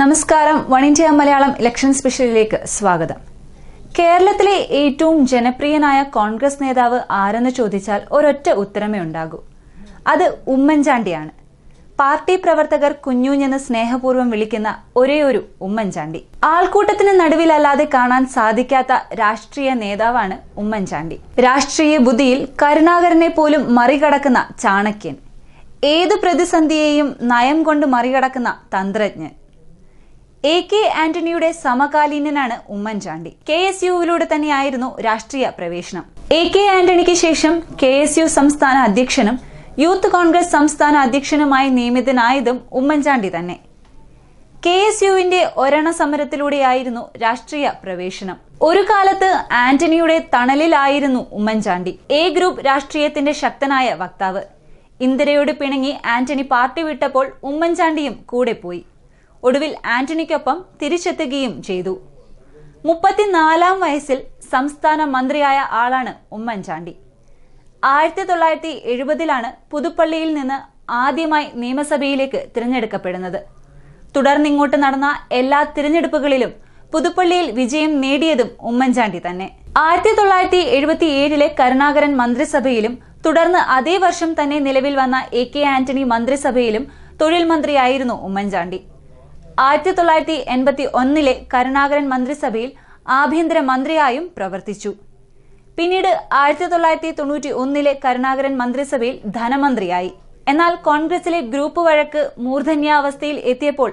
നമസ്കാരം. One India Malayalam election സ്പെഷ്യലിലേക്ക് സ്വാഗതം. കേരളത്തിലെ ഏറ്റവും ജനപ്രിയനായ കോൺഗ്രസ് നേതാവ് ആരെന്ന് ചോദിച്ചാൽ ഒരൊറ്റ ഉത്തരമേ ഉണ്ടാകൂ. അത് ഉമ്മൻചാണ്ടിയാണ്. പാർട്ടി പ്രവർത്തകർ കുഞ്ഞുഞ്ഞെന്ന് സ്നേഹപൂർവം വിളിക്കുന്ന ഒരേയൊരു ഒരു ഉമ്മൻചാണ്ടി. ആൾക്കൂട്ടത്തിന് നടുവിലല്ലാതെ കാണാൻ സാധിക്കാത്ത രാഷ്ട്രീയ നേതാവാണ് ഉമ്മൻചാണ്ടി. രാഷ്ട്രീയ ബുദ്ധിയിൽ കരുണാകരനെ പോലും മറികടക്കുന്ന ചാണക്യൻ. ഏതു പ്രതിസന്ധിയെയും നയം കൊണ്ട് മറികടക്കുന്ന തന്ത്രജ്ഞൻ. എ കെ ആന്റണിയുടെ സമകാലീനനാണ് ഉമ്മൻചാണ്ടി. കെ എസ് യുവിലൂടെ തന്നെയായിരുന്നു രാഷ്ട്രീയ പ്രവേശനം. എ കെ ആന്റണിക്ക് ശേഷം കെ എസ് യു സംസ്ഥാന അധ്യക്ഷനും യൂത്ത് കോൺഗ്രസ് സംസ്ഥാന അധ്യക്ഷനുമായി നിയമിതനായതും ഉമ്മൻചാണ്ടി തന്നെ. കെ എസ് യുവിന്റെ ഒരണ സമരത്തിലൂടെയായിരുന്നു രാഷ്ട്രീയ പ്രവേശനം. ഒരു കാലത്ത് ആന്റണിയുടെ തണലിലായിരുന്നു ഉമ്മൻചാണ്ടി. എ ഗ്രൂപ്പ് രാഷ്ട്രീയത്തിന്റെ ശക്തനായ വക്താവ്. ഇന്ദിരയോട് പിണങ്ങി ആന്റണി പാർട്ടി വിട്ടപ്പോൾ ഉമ്മൻചാണ്ടിയും കൂടെ പോയി. ഒടുവിൽ ആന്റണിക്കൊപ്പം തിരിച്ചെത്തുകയും ചെയ്തു. മുപ്പത്തിനാലാം വയസ്സിൽ സംസ്ഥാന മന്ത്രിയായ ആളാണ് ഉമ്മൻചാണ്ടി. ആയിരത്തി തൊള്ളായിരത്തി എഴുപതിലാണ് പുതുപ്പള്ളിയിൽ നിന്ന് ആദ്യമായി നിയമസഭയിലേക്ക് തിരഞ്ഞെടുക്കപ്പെടുന്നത്. തുടർന്നിങ്ങോട്ട് നടന്ന എല്ലാ തിരഞ്ഞെടുപ്പുകളിലും പുതുപ്പള്ളിയിൽ വിജയം നേടിയതും ഉമ്മൻചാണ്ടി തന്നെ. ആയിരത്തി തൊള്ളായിരത്തി എഴുപത്തി ഏഴിലെ കരുണാകരൻ മന്ത്രിസഭയിലും തുടർന്ന് അതേ വർഷം തന്നെ നിലവിൽ വന്ന എ കെ ആന്റണി മന്ത്രിസഭയിലും തൊഴിൽ മന്ത്രിയായിരുന്നു ഉമ്മൻചാണ്ടി. ആയിരത്തി തൊള്ളായിരത്തി എൺപത്തി ഒന്നിലെ കരുണാകരൻ മന്ത്രിസഭയിൽ ആഭ്യന്തര മന്ത്രിയായും പ്രവർത്തിച്ചു. പിന്നീട് ആയിരത്തി തൊള്ളായിരത്തി തൊണ്ണൂറ്റി ഒന്നിലെ കരുണാകരൻ മന്ത്രിസഭയിൽ ധനമന്ത്രിയായി. എന്നാൽ കോൺഗ്രസിലെ ഗ്രൂപ്പ് വഴക്ക് മൂർധന്യാവസ്ഥയിൽ എത്തിയപ്പോൾ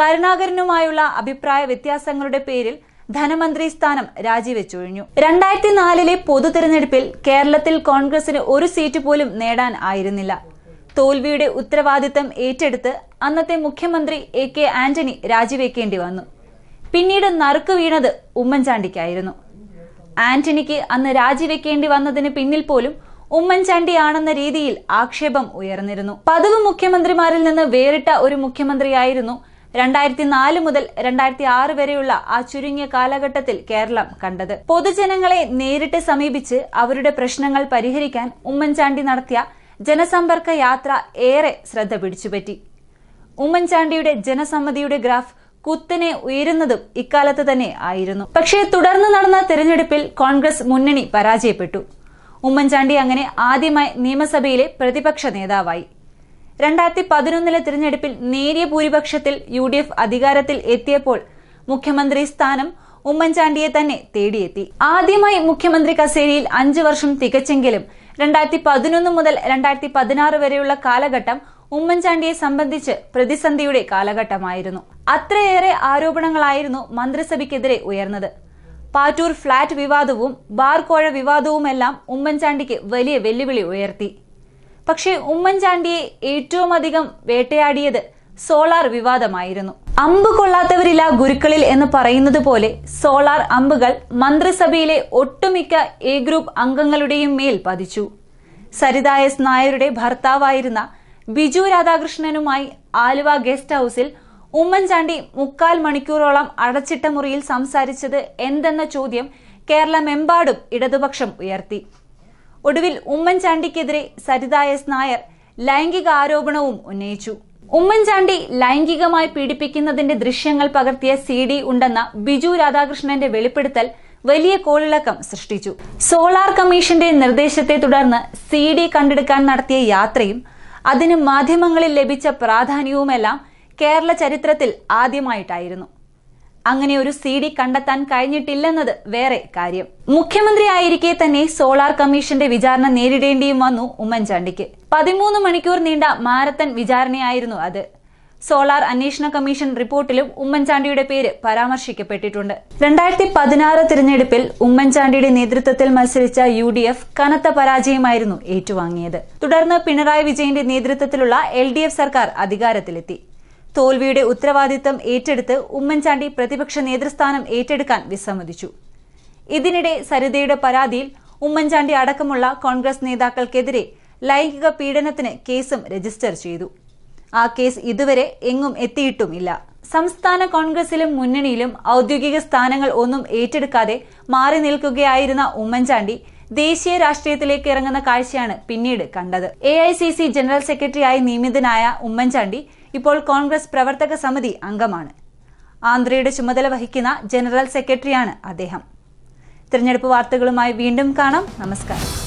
കരുണാകരനുമായുള്ള അഭിപ്രായ വ്യത്യാസങ്ങളുടെ പേരിൽ ധനമന്ത്രി സ്ഥാനം രാജിവെച്ചൊഴിഞ്ഞു. രണ്ടായിരത്തി നാലിലെ പൊതു തെരഞ്ഞെടുപ്പിൽ കേരളത്തിൽ കോൺഗ്രസിന് ഒരു സീറ്റ് പോലും നേടാൻ ആയിരുന്നില്ല. തോൽവിയുടെ ഉത്തരവാദിത്തം ഏറ്റെടുത്ത് അന്നത്തെ മുഖ്യമന്ത്രി എ കെ ആന്റണി രാജിവെക്കേണ്ടി വന്നു. പിന്നീട് നറുക്ക് വീണത് ഉമ്മൻചാണ്ടിക്കായിരുന്നു. ആന്റണിക്ക് അന്ന് രാജിവെക്കേണ്ടി വന്നതിന് പിന്നിൽ പോലും ഉമ്മൻചാണ്ടിയാണെന്ന രീതിയിൽ ആക്ഷേപം ഉയർന്നിരുന്നു. പതിവ് മുഖ്യമന്ത്രിമാരിൽ നിന്ന് വേറിട്ട ഒരു മുഖ്യമന്ത്രിയായിരുന്നു രണ്ടായിരത്തി നാല് മുതൽ രണ്ടായിരത്തി ആറ് വരെയുള്ള ആ ചുരുങ്ങിയ കാലഘട്ടത്തിൽ കേരളം കണ്ടത്. പൊതുജനങ്ങളെ നേരിട്ട് സമീപിച്ച് അവരുടെ പ്രശ്നങ്ങൾ പരിഹരിക്കാൻ ഉമ്മൻചാണ്ടി നടത്തിയ ജനസമ്പർക്ക യാത്ര ഏറെ ശ്രദ്ധ പിടിച്ചുപറ്റി. ഉമ്മൻചാണ്ടിയുടെ ജനസമ്മതിയുടെ ഗ്രാഫ് കുത്തനെ ഉയരുന്നതും ഇക്കാലത്ത് തന്നെ ആയിരുന്നു. പക്ഷേ തുടർന്ന് നടന്ന തെരഞ്ഞെടുപ്പിൽ കോൺഗ്രസ് മുന്നണി പരാജയപ്പെട്ടു. ഉമ്മൻചാണ്ടി അങ്ങനെ ആദ്യമായി നിയമസഭയിലെ പ്രതിപക്ഷ നേതാവായി. രണ്ടായിരത്തി പതിനൊന്നിലെ തിരഞ്ഞെടുപ്പിൽ നേരിയ ഭൂരിപക്ഷത്തിൽ യു ഡി എഫ് അധികാരത്തിൽ എത്തിയപ്പോൾ മുഖ്യമന്ത്രി സ്ഥാനം ഉമ്മൻചാണ്ടിയെ തന്നെ തേടിയെത്തി. ആദ്യമായി മുഖ്യമന്ത്രി കസേരയിൽ അഞ്ചു വർഷം തികച്ചെങ്കിലും രണ്ടായിരത്തി പതിനൊന്ന് മുതൽ രണ്ടായിരത്തി പതിനാറ് വരെയുള്ള കാലഘട്ടം ഉമ്മൻചാണ്ടിയെ സംബന്ധിച്ച് പ്രതിസന്ധിയുടെ കാലഘട്ടമായിരുന്നു. അത്രയേറെ ആരോപണങ്ങളായിരുന്നു മന്ത്രിസഭയ്ക്കെതിരെ ഉയർന്നത്. പാറ്റൂർ ഫ്ളാറ്റ് വിവാദവും ബാർകോഴ വിവാദവുമെല്ലാം ഉമ്മൻചാണ്ടിക്ക് വലിയ വെല്ലുവിളി ഉയർത്തി. പക്ഷേ ഉമ്മൻചാണ്ടിയെ ഏറ്റവും അധികം വേട്ടയാടിയത് സോളാർ വിവാദമായിരുന്നു. അമ്പ് കൊള്ളാത്തവരില്ല ഗുരുക്കളിൽ എന്ന് പറയുന്നത് പോലെ സോളാർ അമ്പുകൾ മന്ത്രിസഭയിലെ ഒട്ടുമിക്ക എ ഗ്രൂപ്പ് അംഗങ്ങളുടെയും മേൽ പതിച്ചു. സരിതായസ് നായരുടെ ഭർത്താവായിരുന്ന ബിജു രാധാകൃഷ്ണനുമായി ആലുവ ഗസ്റ്റ് ഹൌസിൽ ഉമ്മൻചാണ്ടി മുക്കാൽ മണിക്കൂറോളം അടച്ചിട്ട മുറിയിൽ സംസാരിച്ചത് എന്തെന്ന ചോദ്യം കേരളമെമ്പാടും ഇടതുപക്ഷം ഉയർത്തി. ഒടുവിൽ ഉമ്മൻചാണ്ടിക്കെതിരെ സരിത എസ് നായർ ലൈംഗിക ആരോപണവും ഉന്നയിച്ചു. ഉമ്മൻചാണ്ടി ലൈംഗികമായി പീഡിപ്പിക്കുന്നതിന്റെ ദൃശ്യങ്ങൾ പകർത്തിയ സി ഡി ഉണ്ടെന്ന ബിജു രാധാകൃഷ്ണന്റെ വെളിപ്പെടുത്തൽ വലിയ കോളിളക്കം സൃഷ്ടിച്ചു. സോളാർ കമ്മീഷന്റെ നിർദ്ദേശത്തെ തുടർന്ന് സി ഡി കണ്ടെടുക്കാൻ നടത്തിയ യാത്രയും അതിന് മാധ്യമങ്ങളിൽ ലഭിച്ച പ്രാധാന്യവുമെല്ലാം കേരള ചരിത്രത്തിൽ ആദ്യമായിട്ടായിരുന്നു. അങ്ങനെ ഒരു സി ഡി കണ്ടെത്താൻ കഴിഞ്ഞിട്ടില്ലെന്നത് വേറെ കാര്യം. മുഖ്യമന്ത്രി ആയിരിക്കെ തന്നെ സോളാർ കമ്മീഷന്റെ വിചാരണ നേരിടേണ്ടിയും വന്നു ഉമ്മൻചാണ്ടിക്ക്. പതിമൂന്ന് മണിക്കൂർ നീണ്ട മാരത്തൺ വിചാരണയായിരുന്നു അത്. സോളാർ അന്വേഷണ കമ്മീഷൻ റിപ്പോർട്ടിലും ഉമ്മൻചാണ്ടിയുടെ പേര് പരാമർശിക്കപ്പെട്ടിട്ടുണ്ട്. രണ്ടായിരത്തി പതിനാറ് തിരഞ്ഞെടുപ്പിൽ ഉമ്മൻചാണ്ടിയുടെ നേതൃത്വത്തിൽ മത്സരിച്ച യു ഡി എഫ് കനത്ത പരാജയമായിരുന്നു ഏറ്റുവാങ്ങിയത്. തുടർന്ന് പിണറായി വിജയന്റെ നേതൃത്വത്തിലുള്ള എൽ ഡി എഫ് സർക്കാർ അധികാരത്തിലെത്തി. തോൽവിയുടെ ഉത്തരവാദിത്തം ഏറ്റെടുത്ത് ഉമ്മൻചാണ്ടി പ്രതിപക്ഷ നേതൃസ്ഥാനം ഏറ്റെടുക്കാൻ വിസമ്മതിച്ചു. ഇതിനിടെ സരിതയുടെ പരാതിയിൽ ഉമ്മൻചാണ്ടി അടക്കമുള്ള കോൺഗ്രസ് നേതാക്കൾക്കെതിരെ ലൈംഗിക പീഡനത്തിന് കേസും രജിസ്റ്റർ ചെയ്തു. ആ കേസ് ഇതുവരെ എങ്ങും എത്തിയിട്ടുമില്ല. സംസ്ഥാന കോൺഗ്രസിലും മുന്നണിയിലും ഔദ്യോഗിക സ്ഥാനങ്ങൾ ഒന്നും ഏറ്റെടുക്കാതെ മാറി നിൽക്കുകയായിരുന്ന ഉമ്മൻചാണ്ടി ദേശീയ രാഷ്ട്രീയത്തിലേക്ക് ഇറങ്ങുന്ന കാഴ്ചയാണ് പിന്നീട് കണ്ടത്. A I C C general സെക്രട്ടറിയായി നിയമിതനായ ഉമ്മൻചാണ്ടി ഇപ്പോൾ കോൺഗ്രസ് പ്രവർത്തക സമിതി അംഗമാണ്. ആന്ധ്രയുടെ ചുമതല വഹിക്കുന്ന ജനറൽ സെക്രട്ടറിയാണ് അദ്ദേഹം. തിരഞ്ഞെടുപ്പ് വാർത്തകളുമായി വീണ്ടും കാണാം. നമസ്കാരം.